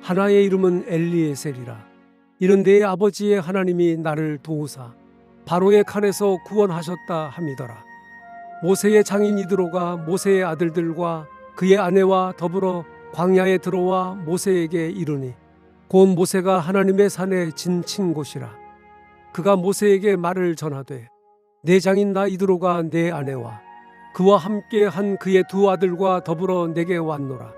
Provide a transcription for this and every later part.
하나의 이름은 엘리에셀이라. 이는 내 아버지의 하나님이 나를 도우사 바로의 칼에서 구원하셨다 함이더라. 모세의 장인 이드로가 모세의 아들들과 그의 아내와 더불어 광야에 들어와 모세에게 이르니 곧 모세가 하나님의 산에 진친 곳이라. 그가 모세에게 말을 전하되 내 장인 나 이드로가 내 아내와 그와 함께 한 그의 두 아들과 더불어 내게 왔노라.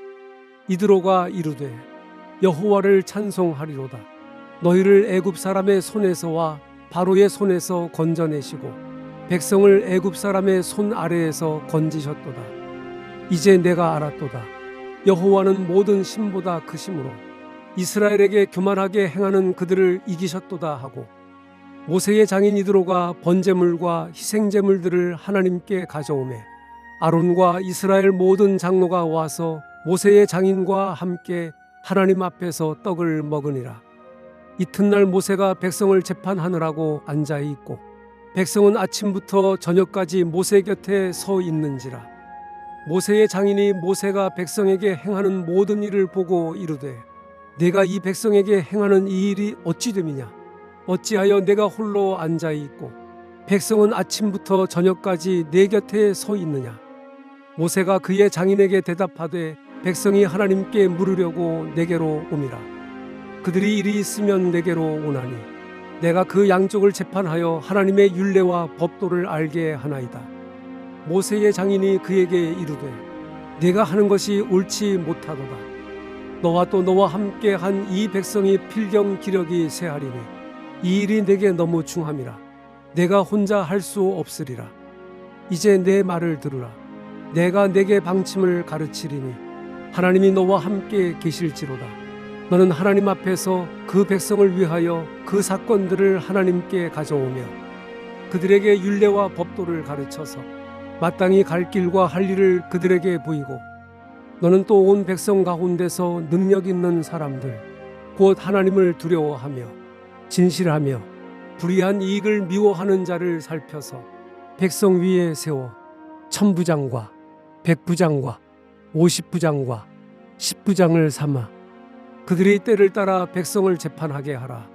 이드로가 이르되 여호와를 찬송하리로다. 너희를 애굽 사람의 손에서와 바로의 손에서 건져내시고 백성을 애굽 사람의 손 아래에서 건지셨도다. 이제 내가 알았도다. 여호와는 모든 신보다 크심으로 이스라엘에게 교만하게 행하는 그들을 이기셨도다 하고 모세의 장인 이드로가 번제물과 희생제물들을 하나님께 가져오매 아론과 이스라엘 모든 장로가 와서 모세의 장인과 함께 하나님 앞에서 떡을 먹으니라. 이튿날 모세가 백성을 재판하느라고 앉아 있고 백성은 아침부터 저녁까지 모세 곁에 서 있는지라. 모세의 장인이 모세가 백성에게 행하는 모든 일을 보고 이르되 내가 이 백성에게 행하는 이 일이 어찌 됨이냐 어찌하여 내가 홀로 앉아 있고 백성은 아침부터 저녁까지 내 곁에 서 있느냐 모세가 그의 장인에게 대답하되 백성이 하나님께 물으려고 내게로 옴이라 그들이 일이 있으면 내게로 오나니 내가 그 양쪽을 재판하여 하나님의 율례와 법도를 알게 하나이다. 모세의 장인이 그에게 이르되 내가 하는 것이 옳지 못하도다. 너와 또 너와 함께 한 이 백성이 필경 기력이 세하리니 이 일이 내게 너무 중함이라. 내가 혼자 할 수 없으리라. 이제 내 말을 들으라. 내가 내게 방침을 가르치리니 하나님이 너와 함께 계실지로다. 너는 하나님 앞에서 그 백성을 위하여 그 사건들을 하나님께 가져오며 그들에게 율례와 법도를 가르쳐서 마땅히 갈 길과 할 일을 그들에게 보이고 너는 또 온 백성 가운데서 능력 있는 사람들 곧 하나님을 두려워하며 진실하며 불의한 이익을 미워하는 자를 살펴서 백성 위에 세워 천부장과 백부장과 오십부장과 십부장을 삼아 그들이 때를 따라 백성을 재판하게 하라.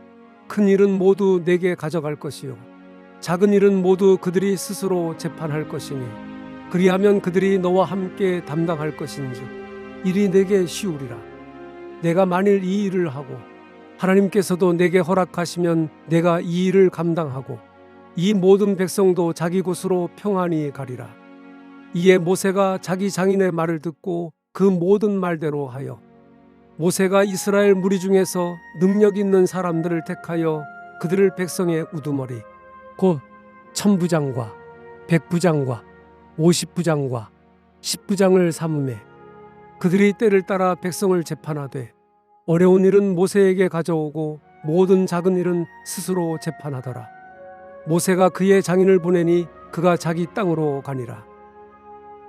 큰 일은 모두 내게 가져갈 것이요 작은 일은 모두 그들이 스스로 재판할 것이니 그리하면 그들이 너와 함께 담당할 것인즉 일이 내게 쉬우리라. 내가 만일 이 일을 하고 하나님께서도 내게 허락하시면 내가 이 일을 감당하고 이 모든 백성도 자기 곳으로 평안히 가리라 이에 모세가 자기 장인의 말을 듣고 그 모든 말대로 하여 모세가 이스라엘 무리 중에서 능력 있는 사람들을 택하여 그들을 백성의 우두머리 곧 천부장과 백부장과 오십부장과 십부장을 삼음해 그들이 때를 따라 백성을 재판하되 어려운 일은 모세에게 가져오고 모든 작은 일은 스스로 재판하더라. 모세가 그의 장인을 보내니 그가 자기 땅으로 가니라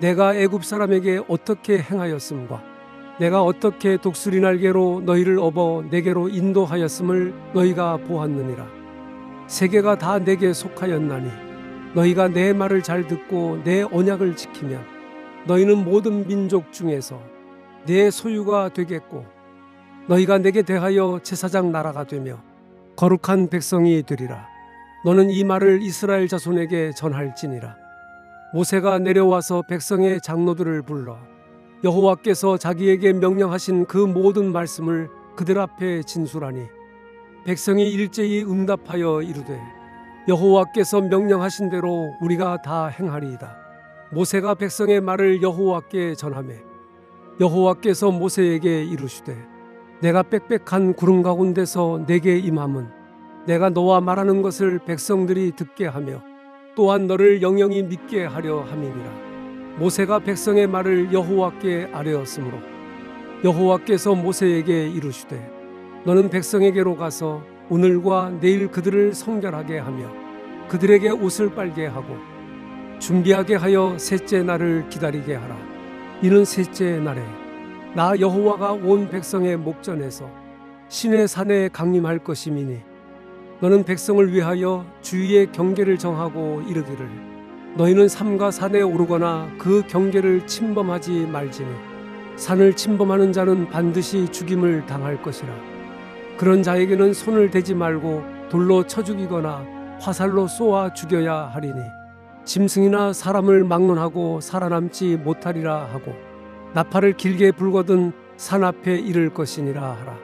내가 애굽 사람에게 어떻게 행하였음과 내가 어떻게 독수리 날개로 너희를 업어 내게로 인도하였음을 너희가 보았느니라. 세계가 다 내게 속하였나니 너희가 내 말을 잘 듣고 내 언약을 지키면 너희는 모든 민족 중에서 내 소유가 되겠고 너희가 내게 대하여 제사장 나라가 되며 거룩한 백성이 되리라. 너는 이 말을 이스라엘 자손에게 전할지니라. 모세가 내려와서 백성의 장로들을 불러 여호와께서 자기에게 명령하신 그 모든 말씀을 그들 앞에 진술하니 백성이 일제히 응답하여 이르되 여호와께서 명령하신 대로 우리가 다 행하리이다. 모세가 백성의 말을 여호와께 전하매 여호와께서 모세에게 이르시되 내가 빽빽한 구름 가운데서 내게 임함은 내가 너와 말하는 것을 백성들이 듣게 하며 또한 너를 영영히 믿게 하려 함이니라. 모세가 백성의 말을 여호와께 아뢰었으므로 여호와께서 모세에게 이르시되 너는 백성에게로 가서 오늘과 내일 그들을 성결하게 하며 그들에게 옷을 빨게 하고 준비하게 하여 셋째 날을 기다리게 하라. 이는 셋째 날에 나 여호와가 온 백성의 목전에서 신의 산에 강림할 것임이니 너는 백성을 위하여 주위의 경계를 정하고 이르기를. 너희는 삼가 산에 오르거나 그 경계를 침범하지 말지니 산을 침범하는 자는 반드시 죽임을 당할 것이라. 그런 자에게는 손을 대지 말고 돌로 쳐 죽이거나 화살로 쏘아 죽여야 하리니 짐승이나 사람을 막론하고 살아남지 못하리라 하고 나팔을 길게 불거든 산 앞에 이를 것이니라 하라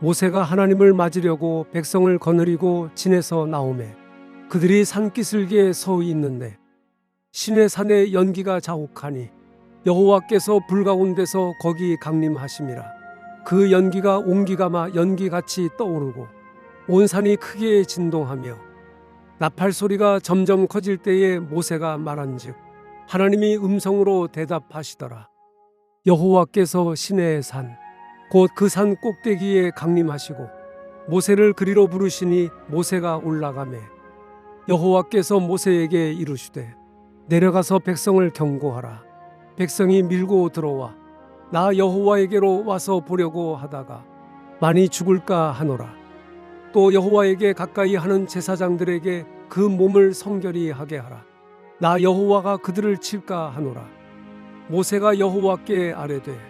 모세가 하나님을 맞으려고 백성을 거느리고 진에서 나오매 그들이 산기슭에 서 있는데 신의 산에 연기가 자욱하니 여호와께서 불 가운데서 거기 강림하심이라. 그 연기가 옹기가마 연기같이 떠오르고 온 산이 크게 진동하며 나팔 소리가 점점 커질 때에 모세가 말한즉 하나님이 음성으로 대답하시더라. 여호와께서 신의 산 곧 그 산 꼭대기에 강림하시고 모세를 그리로 부르시니 모세가 올라가매 여호와께서 모세에게 이르시되 내려가서 백성을 경고하라. 백성이 밀고 들어와 나 여호와에게로 와서 보려고 하다가 많이 죽을까 하노라. 또 여호와에게 가까이 하는 제사장들에게 그 몸을 성결히 하게 하라. 나 여호와가 그들을 칠까 하노라. 모세가 여호와께 아뢰되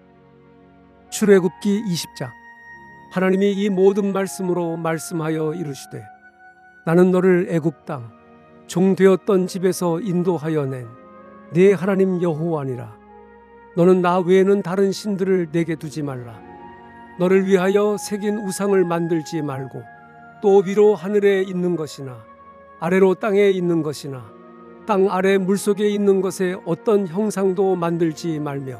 출애굽기 20장 하나님이 이 모든 말씀으로 말씀하여 이르시되 나는 너를 애굽 땅 종되었던 집에서 인도하여 낸 네 하나님 여호와니라 너는 나 외에는 다른 신들을 내게 두지 말라. 너를 위하여 새긴 우상을 만들지 말고 또 위로 하늘에 있는 것이나 아래로 땅에 있는 것이나 땅 아래 물속에 있는 것에 어떤 형상도 만들지 말며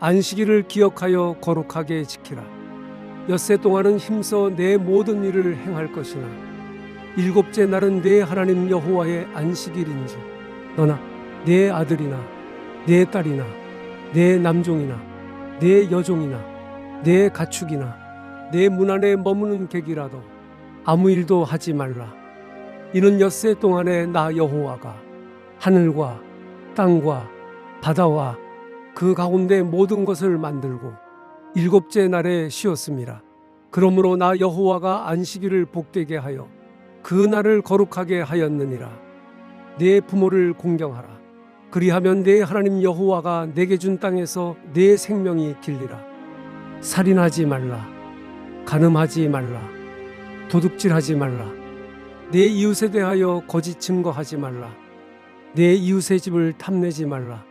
안식일을 기억하여 거룩하게 지키라 엿새 동안은 힘써 내 모든 일을 행할 것이나 일곱째 날은 내 하나님 여호와의 안식일인지 너나 내 아들이나 내 딸이나 내 남종이나 내 여종이나 내 가축이나 내 문 안에 머무는 객이라도 아무 일도 하지 말라. 이는 엿새 동안에 나 여호와가 하늘과 땅과 바다와 그 가운데 모든 것을 만들고 일곱째 날에 쉬었습니다. 그러므로 나 여호와가 안식일을 복되게 하여 그 날을 거룩하게 하였느니라. 내 부모를 공경하라. 그리하면 내 하나님 여호와가 내게 준 땅에서 내 생명이 길리라. 살인하지 말라. 간음하지 말라. 도둑질하지 말라. 내 이웃에 대하여 거짓 증거하지 말라. 내 이웃의 집을 탐내지 말라.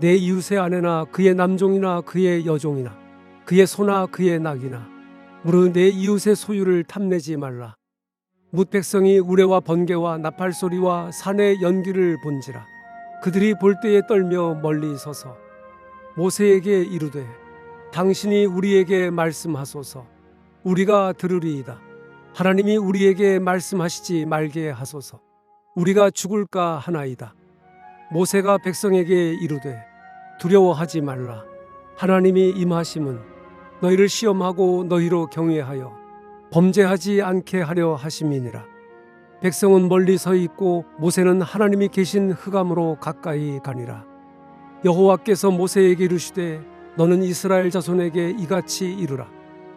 내 이웃의 아내나 그의 남종이나 그의 여종이나 그의 소나 그의 낙이나 무릇 내 이웃의 소유를 탐내지 말라. 뭇 백성이 우레와 번개와 나팔 소리와 산의 연기를 본지라. 그들이 볼 때에 떨며 멀리 서서 모세에게 이르되 당신이 우리에게 말씀하소서 우리가 들으리이다. 하나님이 우리에게 말씀하시지 말게 하소서. 우리가 죽을까 하나이다. 모세가 백성에게 이르되 두려워하지 말라. 하나님이 임하심은 너희를 시험하고 너희로 경외하여 범죄하지 않게 하려 하심이니라. 백성은 멀리 서 있고 모세는 하나님이 계신 흑암으로 가까이 가니라. 여호와께서 모세에게 이르시되 너는 이스라엘 자손에게 이같이 이르라.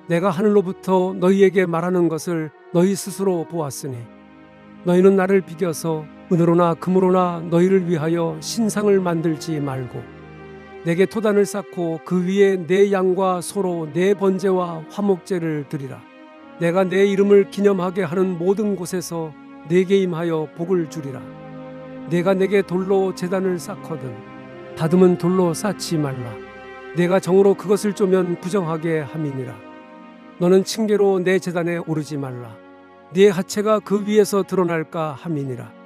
내가 하늘로부터 너희에게 말하는 것을 너희 스스로 보았으니 너희는 나를 비겨서 은으로나 금으로나 너희를 위하여 신상을 만들지 말고 내게 토단을 쌓고 그 위에 내 양과 소로 내 번제와 화목제를 드리라. 내가 내 이름을 기념하게 하는 모든 곳에서 내게 임하여 복을 주리라. 내가 내게 돌로 재단을 쌓거든 다듬은 돌로 쌓지 말라. 내가 정으로 그것을 쪼면 부정하게 함이니라. 너는 층계로 내 재단에 오르지 말라. 네 하체가 그 위에서 드러날까 함이니라.